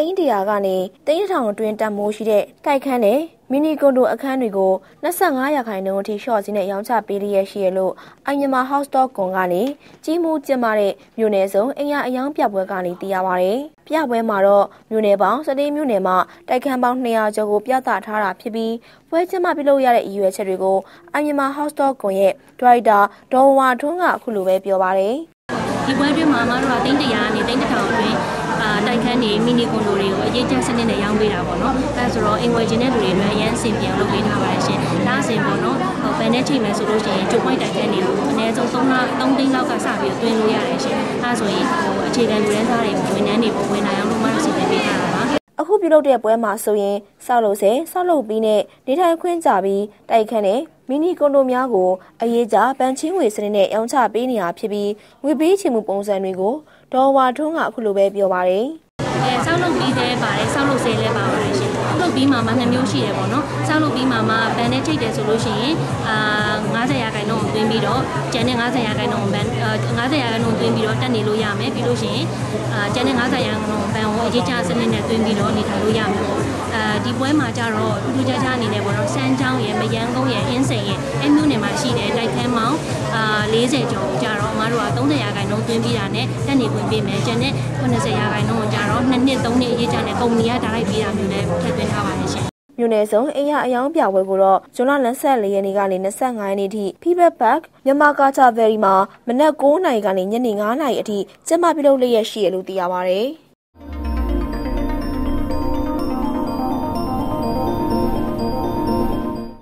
သိန်းတရာကနေသိန်းထောင်အတွင်းတန်မိုးရှိတဲ့တိုက်ခန်းနဲ့မီနီကွန်ဒိုအခန်းတွေကို25ရာခိုင်နှုန်းအထိရှော့စီနဲ့ရောင်းချပေးရရှိရလို့အိုင်မြန်မာ House Stock ကွန်ကနေကြီးမှုကျင်းပတဲ့မြို့နယ်စုံအင်အားအယောင်ပြပွဲကနေသိရပါဗျ။ပြပွဲမှာတော့မြို့နယ်ပေါင်း17မြို့နယ်မှာတိုက်ခန်းပေါင်း200ကျော်ကိုပြသထားတာဖြစ်ပြီးပွဲကျင်းပပြုလုပ်ရတဲ့အရွယ်ချက်တွေကိုအိုင်မြန်မာ House Stock ကွန်ရဲ့ဒရိုက်တာဒေါ်ဝါထွန်းကအခုလိုပဲပြောပါတယ်။ဒီပွဲတွင်မှာမတို့ကတိန်းတရာကနေတိန်းတစ်ထောင်အတွင်း အာတိုက်ခန်းနေမီနီကွန်ဒိုတွေကိုအရေးကြီးစနစ်နဲ့ရောင်းပေးတာပေါ့နော်အဲဆိုတော့အင်ဝယ်ဂျင်တဲ့လူတွေအတွက်အရန်စင်ပြန်လုပ်ပေးထားပါတယ်ရှင်ဒါအစဉ်ပေါ့နော်ဟိုဘယ်နဲ့ချိန်မယ်ဆိုလို့ရှိရင်ဂျိုပွိုင်းတိုက်ခန်းတွေကိုအနည်းဆုံး3လ3သိန်းလောက်ကစပြီးတွင်းလို့ရတယ်ရှင်အဲဆိုရင်ဟိုအခြေခံလူရန်သားတွေဝန်ထမ်းတွေပုံဝင်နိုင်အောင်လို့မှစီစဉ်ပေးထားတာပါအခုပြုလုပ်တဲ့ပွဲမှာဆိုရင်စောက်လို့ဆဲစောက်လို့ပြီးနဲ့နေထိုင်ခွင့်ကြပြီးတိုက်ခန်းနဲ့ မီနီကွန်ဒိုများကိုအရေးကြပန်ချင်းငွေစနစ်နဲ့ရောင်းချပေးနေတာဖြစ်ပြီးငွေပေးချေမှုပုံစံတွေကိုဒေါ်ဝါထွန်းကအခုလိုပဲပြောပါတယ်အဲဆောက်လုပ်ပြီးသေးပါတယ်ဆောက်လုပ်စေးလည်းပါပါတယ်ရှင်လုပ်ပြီးမှမှနှစ်မျိုးရှိတယ်ပေါ့နော်ဆောက်လုပ်ပြီးမှမှဘန်နဲ့ချိတ်တယ်ဆိုလို့ရှိရင်အာ90ရာခိုင်နှုန်းကို သွင်းပြီးတော့ကျန်တဲ့90ရာခိုင်နှုန်းဘန်90ရာခိုင်နှုန်းသွင်းပြီးတော့တက်နေလို့ရမယ်ပြီးလို့ရှိရင်အာကျန်တဲ့90ရာခိုင်နှုန်းဘန်ကိုအရေးချစနစ်နဲ့သွင်းပြီးတော့နေထိုင်လို့ရမယ်ပေါ့အဲဒီပွဲမှာကြတော့ထူးထူးခြားခြားအနေနဲ့ပေါ့နော်စမ်းချောင်းရယ်မယန်းကုန်းရယ်အင်းစိန်ရယ်အဲမျိုးနယ်မှာရှိတဲ့တိုက်ခန်းမောင်အာ40ကျော်ကြတော့အမတို့က30ရာခိုင်နှုန်းသွင်းပြီးတာနဲ့တက်နေခွင့်ပေးမယ်ကျန်တဲ့80ရာခိုင်နှုန်းကိုကြတော့2နှစ်3နှစ်အရေးကြတဲ့ကုမ္ပဏီကဒါလိုက်ပေးတာမျိုးလည်းထည့်သွင်းထားပါတယ်ရှင် မြို့နယ်စုံအင်ရအယောင်ပြပွဲကိုတော့ဇွန်လ24ရက်နေ့ကနေ25ရက်နေ့ထိ Feedback Park မြန်မာကာချာဗယ်ရီမှာမနက်9:00နာရီကနေညနေ9:00နာရီအထိကျင်းပပြုလုပ်လျက်ရှိရလို့သိရပါဗျ။